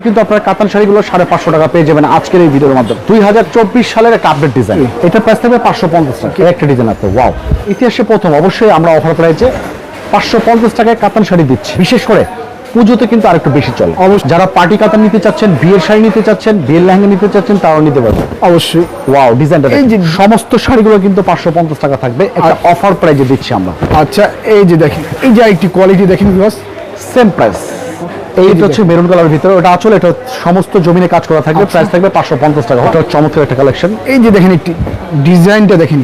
কিন্তু আপনার কাতান শাড়িগুলো সাড়ে পাঁচশো টাকা পেয়ে যাবেন আজকের এই ভিডিওর মাধ্যমে। দুই হাজার চব্বিশ সালের একটা আপডেট ডিজাইন এটা প্রাইস থাকবে পাঁচশো পঞ্চাশ টাকা। একটা ডিজাইন আছে ওয়াও ইতিহাসে প্রথম অবশ্যই আমরা অফার প্রাইসে পাঁচশো পঞ্চাশ টাকায় কাতান শাড়ি দিচ্ছি। বিশেষ করে পুজোতে কিন্তু আরেকটু বেশি চলে। অবশ্যই। যারা পার্টি কাতান নিতে চাচ্ছেন বিয়ের শাড়ি নিতে চাচ্ছেন বিয়ের লেহেঙ্গা নিতে চাচ্ছেন তারাও নিতে পারবেন। অবশ্যই। ওয়াও ডিজাইনটা এই যে- সমস্ত শাড়িগুলো কিন্তু পাঁচশো পঞ্চাশ টাকা থাকবে। একটা অফার প্রাইজে দিচ্ছি আমরা। আচ্ছা এই যে দেখেন এই যে একটি কোয়ালিটি দেখেন বিকজ সেম প্রাইস এইটা হচ্ছে মেরুন কালার ভিতরে। ওটা আসলে এটা সমস্ত জমিনে কাজ করা থাকবে। প্রাইস থাকবে পাঁচশো পঞ্চাশ টাকা। ওটা চমৎকার একটা কালেকশন এই যে দেখেন একটি ডিজাইনটা দেখেন।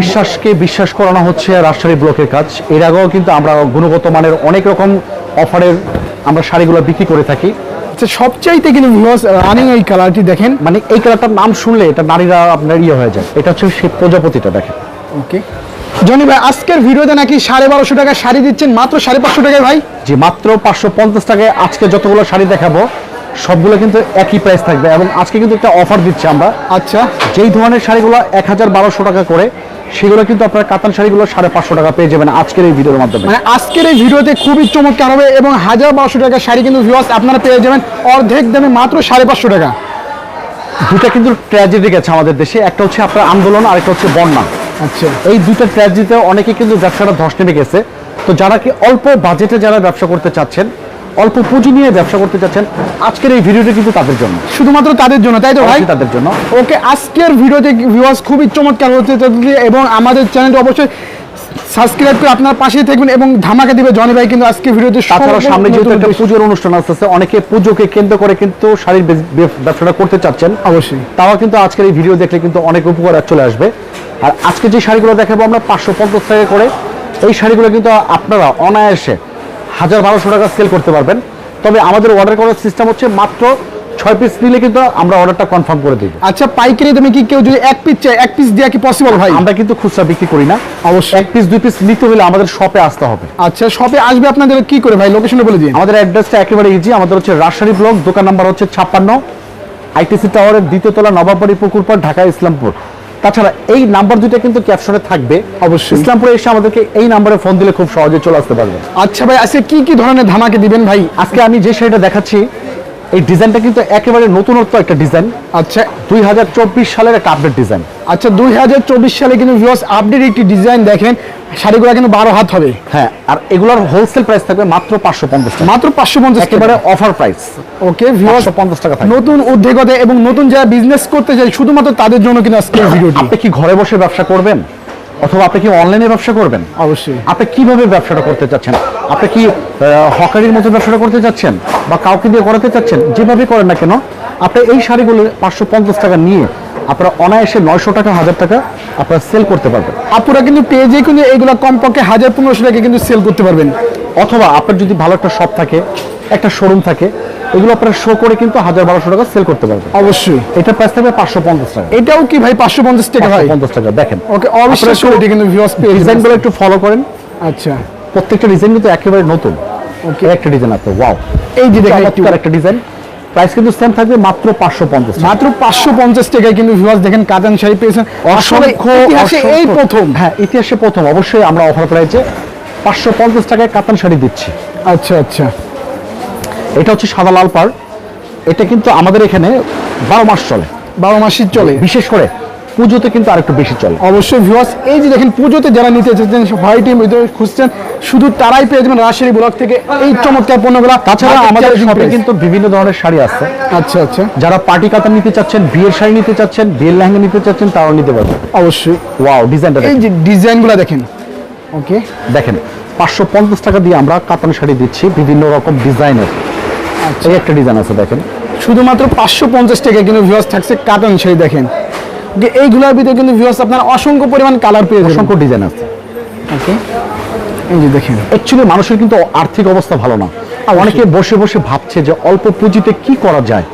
বিশ্বাসকে বিশ্বাস করানো হচ্ছে রাজশাহী ব্লকের কাজ। এর আগেও কিন্তু আমরা গুণগত মানের অনেক রকম অফারের আমরা শাড়িগুলো বিক্রি করে থাকি। আচ্ছা সবচাইতে কিন্তু রানিং এই কালারটি দেখেন। মানে এই কালারটার নাম শুনলে এটা নারীরা আপনার ইয়ে হয়ে যায়। এটা হচ্ছে সেই প্রজাপতিটা দেখেন। ওকে জনি ভাই আজকের ভিডিওতে নাকি সাড়ে বারোশো টাকা শাড়ি দিচ্ছেন? মাত্র সাড়ে পাঁচশো টাকায় ভাই? যে মাত্র পাঁচশো পঞ্চাশ টাকায় আজকে যতগুলো শাড়ি দেখাবো সবগুলো কিন্তু একই প্রাইস থাকবে এবং আজকে কিন্তু একটা অফার দিচ্ছি আমরা। আচ্ছা। যেই ধরনের শাড়িগুলো এক হাজার বারোশো টাকা করে সেগুলো কিন্তু আপনার কাতান শাড়িগুলো সাড়ে পাঁচশো টাকা পেয়ে যাবেন আজকের এই ভিডিওর মাধ্যমে। মানে আজকের এই ভিডিওতে খুবই চমৎকার হবে এবং হাজার বারোশো টাকা শাড়ি কিন্তু ভিউয়ার্স আপনারা পেয়ে যাবেন অর্ধেক দামে মাত্র সাড়ে পাঁচশো টাকা। দুটা কিন্তু ট্র্যাজেডি গেছে আমাদের দেশে একটা হচ্ছে আপনার আন্দোলন আর একটা হচ্ছে বন্যা। আচ্ছা। এই দুটো ট্র্যাজেডিতে অনেকে কিন্তু ব্যবসাটা ধস নেমে গেছে। তো যারা কি অল্প বাজেটে যারা ব্যবসা করতে চাচ্ছেন অল্প পুঁজি নিয়ে ব্যবসা করতে চাচ্ছেন আজকের এই ভিডিওটা কিন্তু তাদের জন্য। শুধুমাত্র তাদের জন্য তাই তো ভাই? তাদের জন্য। ওকে আজকের ভিডিওতে ভিউয়ার্স খুবই চমৎকার হতে এবং আমাদের চ্যানেলটি অবশ্যই সাবস্ক্রাইব করে আপনার পাশেই থাকবেন এবং ধামাকা দিবে জনি ভাই কিন্তু আজকে ভিডিওতে তাছাড়া সামনে যেহেতু একটা। পুজোর অনুষ্ঠান আসতেছে অনেকে পুজোকে কেন্দ্র করে কিন্তু শাড়ির ব্যবসাটা করতে চাচ্ছেন। অবশ্যই। তাও কিন্তু আজকের এই ভিডিও দেখলে কিন্তু অনেক উপকার চলে আসবে। আর আজকে যে শাড়িগুলো দেখাবো আমরা পাঁচশো পঞ্চাশ টাকা করে এই শাড়িগুলো কিন্তু আপনারা অনায়াসে হাজার বারোশো টাকা সেল করতে পারবেন। তবে আমাদের অর্ডার করার সিস্টেম হচ্ছে মাত্র ছয় পিস নিলে কিন্তু আমরা অর্ডারটা কনফার্ম করে দিই আচ্ছা পাইকারি দামে কি কেউ যদি এক পিস চায় এক পিস দেওয়া কি পসিবল ভাই? আমরা কিন্তু খুচরা বিক্রি করি না। অবশ্যই। এক পিস দুই পিস নিতে হলে আমাদের শপে আসতে হবে। আচ্ছা শপে আসবে আপনাদের কি করে ভাই? লোকেশনে বলে দিন। আমাদের অ্যাড্রেসটা একেবারে ইজি আমাদের হচ্ছে রাজশাহী ব্লক দোকান নাম্বার হচ্ছে ছাপ্পান্ন আইটিসি টাওয়ারের দ্বিতীয় তলা নবাববাড়ি পুকুরপাড় ঢাকা ইসলামপুর। তাছাড়া এই নাম্বার দুইটা কিন্তু ক্যাপশনে থাকবে। অবশ্যই। ইসলামপুরে এসে আমাদেরকে এই নাম্বারে ফোন দিলে খুব সহজে চলে আসতে পারবে। আচ্ছা ভাই আজকে কি কি ধরনের ধামাকে দিবেন ভাই? আজকে আমি যে শাড়িটা দেখাচ্ছি এই ডিজাইনটা কিন্তু একেবারে নতুনত্ব একটা ডিজাইন। আচ্ছা। দুই হাজার চব্বিশ সালের একটা আপডেট ডিজাইন। আচ্ছা দুই হাজার চব্বিশ সালে কিন্তু ভিউয়ার্স আপডেট একটি ডিজাইন দেখেন শাড়িগুলো কিন্তু বারো হাত হবে। হ্যাঁ আর এগুলোর হোলসেল প্রাইস থাকবে মাত্র পাঁচশো পঞ্চাশ টাকা। মাত্র পাঁচশো পঞ্চাশ একেবারে অফার প্রাইস ওকে ভিউয়ার্স পঞ্চাশ টাকা নতুন উদ্যোগতা এবং নতুন যারা বিজনেস করতে চায় শুধুমাত্র তাদের জন্য কিন্তু আজকে ভিডিওটি আপনি কি ঘরে বসে ব্যবসা করবেন? অথবা আপনি কি অনলাইনে ব্যবসা করবেন? অবশ্যই। আপনি কীভাবে ব্যবসাটা করতে চাচ্ছেন? আপনি কি হকারির মতো ব্যবসাটা করতে চাচ্ছেন? বা কাউকে দিয়ে করাতে চাচ্ছেন? যেভাবে করেন না কেন আপনি এই শাড়িগুলো পাঁচশো পঞ্চাশ টাকা নিয়ে আপনারা অনায়াসে নয়শো টাকা হাজার টাকা আপনারা সেল করতে পারবেন। আপনারা কিন্তু পেজে কিন্তু এইগুলো কমপক্ষে হাজার পনেরোশো টাকা কিন্তু সেল করতে পারবেন। অথবা আপনার যদি ভালো একটা শপ থাকে একটা শোরুম থাকে এগুলো আপনারা শো করে কিন্তু হাজার বারোশো টাকা সেল করতে পারবেন। অবশ্যই। এটা প্রাইস থাকবে পাঁচশো পঞ্চাশ টাকা। এটাও কি ভাই পাঁচশো পঞ্চাশ টাকা ভাই? পঞ্চাশ টাকা দেখেন। ওকে অবশ্যই আপনারা কিন্তু ভিউয়ার্স ডিজাইনগুলো একটু ফলো করেন। আচ্ছা। প্রত্যেকটা ডিজাইন কিন্তু একেবারে নতুন। ওকে একটা ডিজাইন আছে ওয়াও এই যে দেখেন একটু। ডিজাইন প্রাইস কিন্তু সেম থাকবে মাত্র পাঁচশো পঞ্চাশ মাত্র পাঁচশো পঞ্চাশ টাকায় কিন্তু ভিউয়ার্স দেখেন কাতান শাড়ি পেয়েছেন। ইতিহাসে এই প্রথম। হ্যাঁ ইতিহাসে প্রথম। অবশ্যই আমরা অফার প্রাইসে পাঁচশো পঞ্চাশ টাকায় কাতান শাড়ি দিচ্ছি। আচ্ছা আচ্ছা। এটা হচ্ছে সাদা লাল পাড়। এটা কিন্তু আমাদের এখানে বারো মাস চলে। বারো মাসই চলে। বিশেষ করে পুজোতে কিন্তু আরেকটু বেশি চলে। অবশ্যই ভিউয়ার্স এই যে দেখেন পুজোতে যারা নিতে চাচ্ছেন হোয়াইটের ভিতরে খুঁজছেন শুধু তারাই পেয়ে যাবেন রাজশাহী ব্লক থেকে এই চমৎকার পণ্যগুলো। তাছাড়া আমাদের শপে কিন্তু বিভিন্ন ধরনের শাড়ি আছে। আচ্ছা আচ্ছা। যারা পার্টি কাতান নিতে চাচ্ছেন বিয়ের শাড়ি নিতে চাচ্ছেন বিয়ের লেহেঙ্গা নিতে চাচ্ছেন তারাও নিতে পারবেন। অবশ্যই। ওয়াও ডিজাইনটা এই যে ডিজাইনগুলো দেখেন। ওকে দেখেন পাঁচশো পঞ্চাশ টাকা দিয়ে আমরা কাতান শাড়ি দিচ্ছি বিভিন্ন রকম ডিজাইনের। এই একটা ডিজাইন আছে দেখেন। শুধুমাত্র পাঁচশো পঞ্চাশ টাকা কিন্তু ভিউয়ার্স থাকছে কাটন শাড়ি দেখেন। ওকে এইগুলোর ভিতরে কিন্তু ভিউয়ার্স আপনার অসংখ্য পরিমাণ কালার পেয়ে অসংখ্য ডিজাইন আছে। ওকে এই যে দেখেন। অ্যাকচুয়ালি মানুষের কিন্তু আর্থিক অবস্থা ভালো না। আর অনেকে বসে বসে ভাবছে যে অল্প পুঁজিতে কি করা যায়?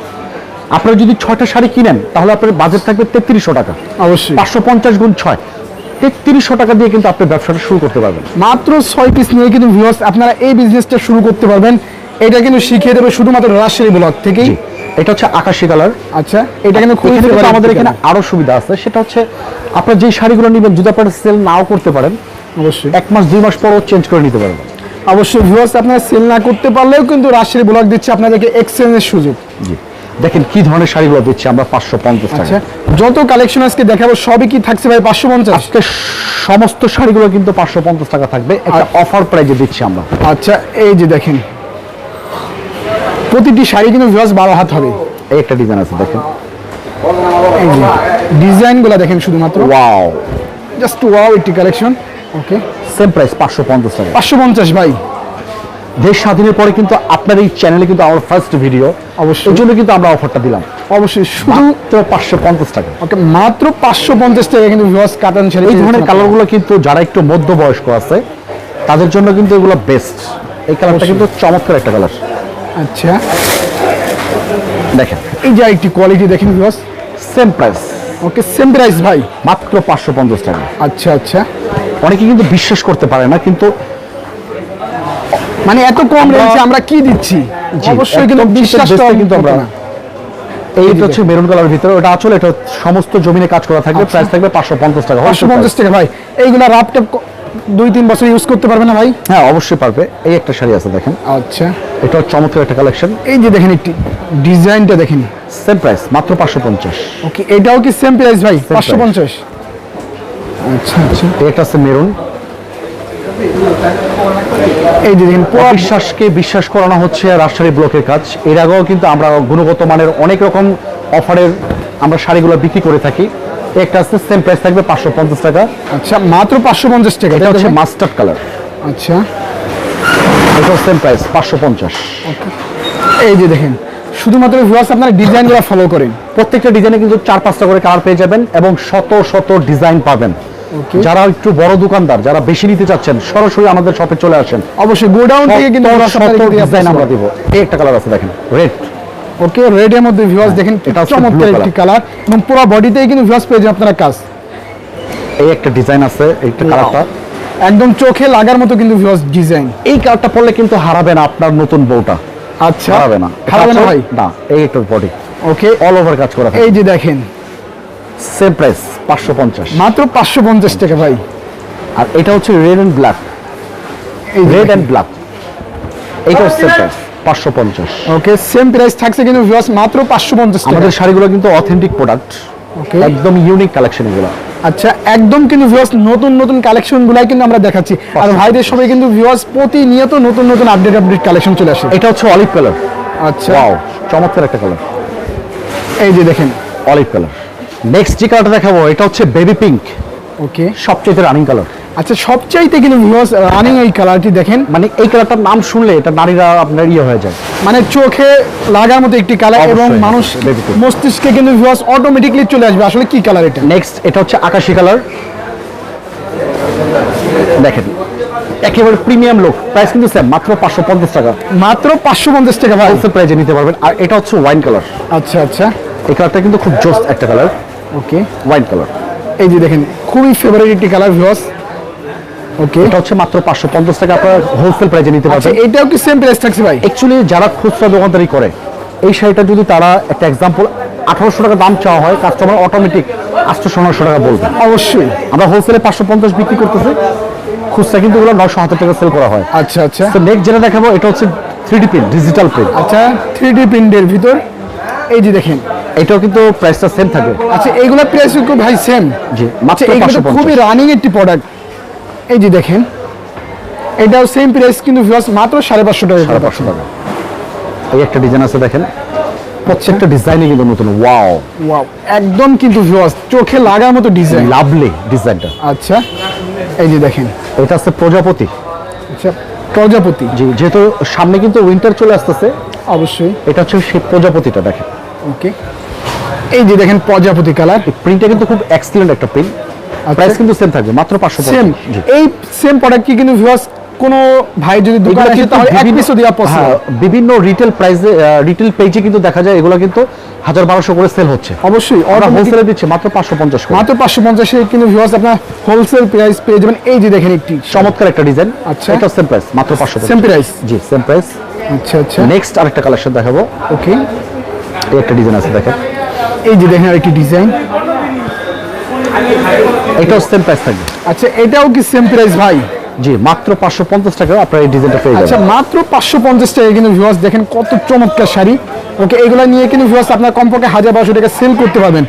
আপনারা যদি ছয়টা শাড়ি কিনেন তাহলে আপনার বাজেট থাকবে তেত্রিশশো টাকা। অবশ্যই। পাঁচশো পঞ্চাশ গুণ ছয় তেত্রিশশো টাকা দিয়ে কিন্তু আপনি ব্যবসাটা শুরু করতে পারবেন। মাত্র ছয় পিস নিয়ে কিন্তু ভিউয়ার্স আপনারা এই বিজনেসটা শুরু করতে পারবেন। এটা কিন্তু শিখিয়ে দেবে শুধুমাত্র রাজশাহী ব্লক থেকেই। এটা হচ্ছে আকাশি কালার আচ্ছা এটা কিন্তু খুবই আমাদের এখানে। আরও সুবিধা আছে। সেটা হচ্ছে আপনার যে শাড়িগুলো নেবেন যদি আপনারা সেল নাও করতে পারেন। অবশ্যই। এক মাস দুই মাস পরও চেঞ্জ করে নিতে পারবেন। অবশ্যই ভিউয়ার্স আপনারা সেল না করতে পারলেও কিন্তু রাজশাহী ব্লক দিচ্ছে আপনাদেরকে এক্সচেঞ্জের সুযোগ। জি। দেখেন কি ধরনের শাড়িগুলো দিচ্ছি আমরা পাঁচশো পঞ্চাশ আচ্ছা টাকা যত কালেকশন আজকে দেখাবো সবই কি থাকছে ভাই পাঁচশো পঞ্চাশ? আজকে সমস্ত শাড়িগুলো কিন্তু পাঁচশো পঞ্চাশ টাকা থাকবে। একটা অফার প্রাইজে দিচ্ছি আমরা। আচ্ছা এই যে দেখেন প্রতিটি শাড়ি কিন্তু ভিউয়ার্স বারো হাত হবে। এই একটা ডিজাইন আছে দেখেন। এই যে ডিজাইনগুলো দেখেন শুধুমাত্র। ওয়াও জাস্ট ওয়াও একটি কালেকশন ওকে সেম প্রাইস পাঁচশো পঞ্চাশ টাকা। পাঁচশো পঞ্চাশ ভাই। দেশ স্বাধীনের পরে কিন্তু আপনার এই চ্যানেলে কিন্তু আমার ফার্স্ট ভিডিও অবশ্যই। এই জন্য কিন্তু আমরা অফারটা দিলাম। অবশ্যই শুধু মাত্র পাঁচশো পঞ্চাশ টাকা। ওকে মাত্র পাঁচশো পঞ্চাশ টাকা কিন্তু ভিউয়ার্স কাতান ছেড়ে এই ধরনের কালারগুলো কিন্তু যারা একটু মধ্যবয়স্ক আছে তাদের জন্য কিন্তু এগুলো বেস্ট এই কালারটা কিন্তু চমৎকার একটা কালার আচ্ছা। দেখেন। এই যে একটি কোয়ালিটি দেখেন viewers same price okay same price ভাই। মাত্র পাঁচশো পঞ্চাশ টাকা। আচ্ছা আচ্ছা। অনেকে কিন্তু বিশ্বাস করতে পারে না কিন্তু মানে এত কম রেঞ্জে আমরা কি দিচ্ছি? অবশ্যই কিন্তু বিশ্বাস তো কিন্তু আমরা না। এই হচ্ছে মেরুন কালার ভিতরে ওটা আসলে এটা সমস্ত জমিনে কাজ করা থাকবে প্রাইস থাকবে পাঁচশো পঞ্চাশ টাকা পাঁচশো পঞ্চাশ টাকা ভাই। এইগুলা রাপ টেপ দুই তিন বছর ইউজ করতে পারবে না ভাই? হ্যাঁ অবশ্যই পারবে। এই একটা শাড়ি আছে দেখেন। আচ্ছা। এটা চমৎকার একটা কালেকশন এই যে দেখেন একটি ডিজাইনটা দেখেন। সেম প্রাইস মাত্র পাঁচশো পঞ্চাশ। ওকে এটাও কি সেম প্রাইস ভাই? পাঁচশো। পঞ্চাশ। আচ্ছা আচ্ছা। এটা আছে মেরুন। এই যে দেখেন বিশ্বাসকে বিশ্বাস করানো হচ্ছে রাজশাহী ব্লকের কাজ। এর আগেও কিন্তু আমরা গুণগত মানের অনেক রকম অফারের আমরা শাড়িগুলো বিক্রি করে থাকি। একটা আছে সেম প্রাইস থাকবে পাঁচশো পঞ্চাশ টাকা। আচ্ছা মাত্র পাঁচশো পঞ্চাশ টাকা এটা হচ্ছে? মাস্টার্ড কালার আচ্ছা। এটা সেম প্রাইস পাঁচশো পঞ্চাশ। এই যে দেখেন শুধুমাত্র ভিউয়ার্স আপনারা ডিজাইনগুলো ফলো করেন। প্রত্যেকটা ডিজাইনে কিন্তু চার পাঁচটা করে কালার পেয়ে যাবেন এবং শত শত ডিজাইন পাবেন. যারা একটু বড় দোকানদার যারা বেশি নিতে চাচ্ছেন সরাসরি আমাদের শপে চলে আসেন। অবশ্যই গোডাউন থেকে কিন্তু ডিজাইন আমরা দিব। এই একটা কালার আছে দেখেন রেড ওকে রেড এর মধ্যে ভিউয়ার্স দেখেন এটা চমৎকার একটি কালার এবং পুরো বডিতেই কিন্তু ভিউয়ার্স পেয়ে যাবেন আপনারা কাজ। এই একটা ডিজাইন আছে এইটা কালারটা একদম চোখে লাগার মতো কিন্তু ভিউয়ার্স ডিজাইন এই কালারটা পরলে কিন্তু হারাবে না আপনার নতুন বউটা। আচ্ছা হারাবে না। হারাবে না ভাই? না এই একটা বডি ওকে অল ওভার কাজ করা এই যে দেখেন সেম প্রাইস পাঁচশো পঞ্চাশ। মাত্র পাঁচশো পঞ্চাশ টাকা ভাই। আর এটা হচ্ছে red and black red and black এইটা সেম প্রাইস পাঁচশো পঞ্চাশ। ওকে সেম প্রাইস থাকছে কিন্তু ভিউয়ার্স মাত্র পাঁচশো পঞ্চাশ আমাদের শাড়িগুলো কিন্তু অথেন্টিক প্রোডাক্ট ওকে একদম ইউনিক কালেকশন এগুলো। আচ্ছা একদম কিন্তু ভিউয়ার্স নতুন নতুন কালেকশন গুলাই কিন্তু আমরা দেখাচ্ছি। আর ভাইদের সবাই কিন্তু ভিউয়ার্স প্রতিনিয়ত নতুন নতুন আপডেট আপডেট কালেকশন চলে আসে। এটা হচ্ছে অলিভ কালার আচ্ছা। চমৎকার একটা কালার এই যে দেখেন। অলিভ কালার নেক্সট যে কালারটা দেখাবো এটা হচ্ছে বেবি পিঙ্ক ওকে সবচেয়ে রানিং কালার আচ্ছা সবচাইতে কিন্তু ভিউয়ার্স রানিং এই কালারটি দেখেন। মানে এই কালারটার নাম শুনলে এটা নারীরা আপনার ইয়ে হয়ে যায়। মানে চোখে লাগার মতো একটি কালার এবং মানুষ মস্তিষ্কে কিন্তু ভিউয়ার্স অটোমেটিকলি চলে আসবে। আসলে কি কালার এটা? নেক্সট এটা হচ্ছে আকাশি কালার দেখেন একেবারে প্রিমিয়াম লুক প্রাইস কিন্তু স্যার মাত্র পাঁচশো পঞ্চাশ টাকা। মাত্র পাঁচশো পঞ্চাশ টাকা হোলসেল প্রাইজে নিতে পারবেন। আর এটা হচ্ছে ওয়াইন কালার আচ্ছা আচ্ছা। এই কালারটা কিন্তু খুব জোস একটা কালার ওকে হোয়াইট কালার এই যে দেখেন খুবই ফেভারিট একটি কালার ভিউয়ার্স ওকে এটা হচ্ছে মাত্র পাঁচশো পঞ্চাশ টাকা আপনার হোলসেল প্রাইজে নিতে আচ্ছা পারবেন। এটাও কি সেম প্রাইস থাকছে ভাই? অ্যাকচুয়ালি যারা খুচরা দোকানদারি করে এই শাড়িটা যদি তারা একটা এক্সাম্পল আঠারোশো টাকা দাম চাওয়া হয় কাস্টমার অটোমেটিক আটশো নশো টাকা বলবে। অবশ্যই। আমরা হোলসেলে পাঁচশো পঞ্চাশ বিক্রি করতেছি খুচরা কিন্তু ওগুলো নশো হাজার টাকা সেল করা হয়। আচ্ছা আচ্ছা। তো নেক্সট যেটা দেখাবো এটা হচ্ছে three D print digital print আচ্ছা থ্রি ডি প্রিন্টের ভিতর। এই যে দেখেন এটাও কিন্তু প্রাইসটা সেম থাকে। আচ্ছা এইগুলা প্রাইস খুব ভাই সেম জি আচ্ছা মাত্র এইগুলো খুবই রানিং একটি প্রোডাক্ট এই যে দেখেন এটাও সেম প্রাইস কিন্তু ভিউয়ার্স মাত্র সাড়ে পাঁচশো টাকা সাড়ে পাঁচশো টাকা। এই একটা ডিজাইন আছে দেখেন। প্রত্যেকটা ডিজাইনে কিন্তু নতুন। ওয়াও ওয়াও একদম কিন্তু ভিউয়ার্স চোখে লাগার মতো ডিজাইন লাভলি ডিজাইনটা আচ্ছা এই যে দেখেন। এটা আছে প্রজাপতি। আচ্ছা প্রজাপতি। জি যেহেতু সামনে কিন্তু উইন্টার চলে আসতেছে অবশ্যই। এটা হচ্ছে সেই প্রজাপতিটা দেখেন। ওকে এই যে দেখেন প্রজাপতি কালার প্রিন্টটা কিন্তু খুব এক্সিলেন্ট একটা প্রিন্ট প্রাইস কিন্তু সেম থাকবে মাত্র পাঁচশো সেম এই সেম প্রোডাক্ট কি কিন্তু ভিউয়ার্স কোনো ভাই যদি দোকানে আসে তাহলে এক পিসও দেওয়া পসিবল হ্যাঁ, বিভিন্ন রিটেল প্রাইসে রিটেল পেজে কিন্তু দেখা যায় এগুলো কিন্তু হাজার বারোশো করে সেল হচ্ছে। অবশ্যই আমরা automatic- হোলসেলে দিচ্ছি মাত্র পাঁচশো পঞ্চাশ মাত্র পাঁচশো পঞ্চাশে কিন্তু ভিউয়ার্স আপনার হোলসেল প্রাইস পেয়ে যাবেন। এই যে দেখেন একটি। চমৎকার একটা ডিজাইন আচ্ছা। এটা সেম প্রাইস মাত্র পাঁচশো সেম প্রাইস জি সেম প্রাইস আচ্ছা আচ্ছা। নেক্সট আরেকটা কালেকশন দেখাবো। ওকে এই একটা ডিজাইন আছে দেখেন। এই যে দেখেন আরেকটি ডিজাইন এটাও সেম প্রাইস থাকবে। আচ্ছা এটাও কি সেম প্রাইস ভাই? জি মাত্র পাঁচশো পঞ্চাশ টাকা আপনার এই ডিজাইনটা পেয়ে আচ্ছা মাত্র পাঁচশো পঞ্চাশ টাকা কিন্তু ভিউয়ার্স দেখেন কত চমৎকার শাড়ি। ওকে এগুলো নিয়ে কিন্তু ভিউয়ার্স আপনার কমপক্ষে হাজার বারোশো টাকা সেল করতে পারবেন।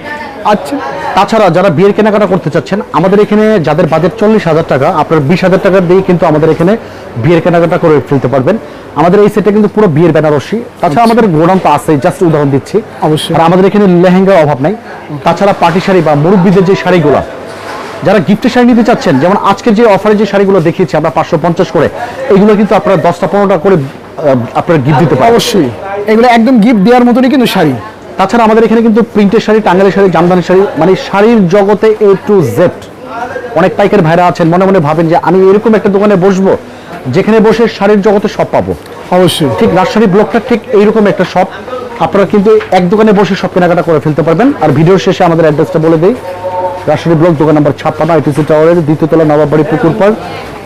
আচ্ছা তাছাড়া যারা বিয়ের কেনাকাটা করতে চাচ্ছেন আমাদের এখানে যাদের বাজেট চল্লিশ হাজার টাকা আপনার বিশ হাজার টাকা দিয়ে কিন্তু আমাদের এখানে বিয়ের কেনাকাটা করে ফেলতে পারবেন। আমাদের এই সেটে কিন্তু পুরো বিয়ের বেনারসি। তাছাড়া আমাদের গোডাউন তো আছে জাস্ট উদাহরণ দিচ্ছি। অবশ্যই। আর আমাদের এখানে লেহেঙ্গার অভাব নাই। তাছাড়া পার্টি শাড়ি বা মুরব্বীদের যে শাড়িগুলো যারা গিফটের শাড়ি নিতে চাচ্ছেন যেমন আজকে যে অফারে যে শাড়িগুলো দেখিয়েছি আমরা পাঁচশো পঞ্চাশ করে এগুলো কিন্তু আপনারা দশটা পনেরোটা করে আপনারা গিফট দিতে পারেন। অবশ্যই। এগুলো একদম গিফট দেওয়ার মতনই কিন্তু শাড়ি। তাছাড়া আমাদের এখানে কিন্তু প্রিন্টের শাড়ি টাঙ্গালের শাড়ি জামদানি শাড়ি মানে শাড়ির জগতে এ টু জেড অনেক পাইকার ভাইরা আছেন মনে মনে ভাবেন যে আমি এরকম একটা দোকানে বসবো যেখানে বসে শাড়ির জগতে সব পাবো। অবশ্যই। ঠিক রাজশাহী ব্লকটা ঠিক এইরকম একটা শপ আপনারা কিন্তু এক দোকানে বসে সব কেনাকাটা করে ফেলতে পারবেন। আর ভিডিওর শেষে আমাদের অ্যাড্রেসটা বলে দিই। রাজশাহী ব্লক দোকান নাম্বার ছাপ্পান্ন আইটিসি টাওয়ারের দ্বিতীয় তলা নবাববাড়ি পুকুর পার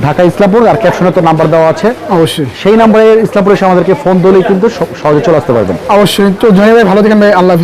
ঢাকা ইসলামপুর। আর ক্যাপশনে তো নাম্বার দেওয়া আছে। অবশ্যই। সেই নাম্বারে ইসলামপুরে এসে আমাদেরকে ফোন দিলেই কিন্তু সহজে চলে আসতে পারবেন। অবশ্যই। তো জয় ভাই ভালো থাকেন ভাই। আল্লাহ।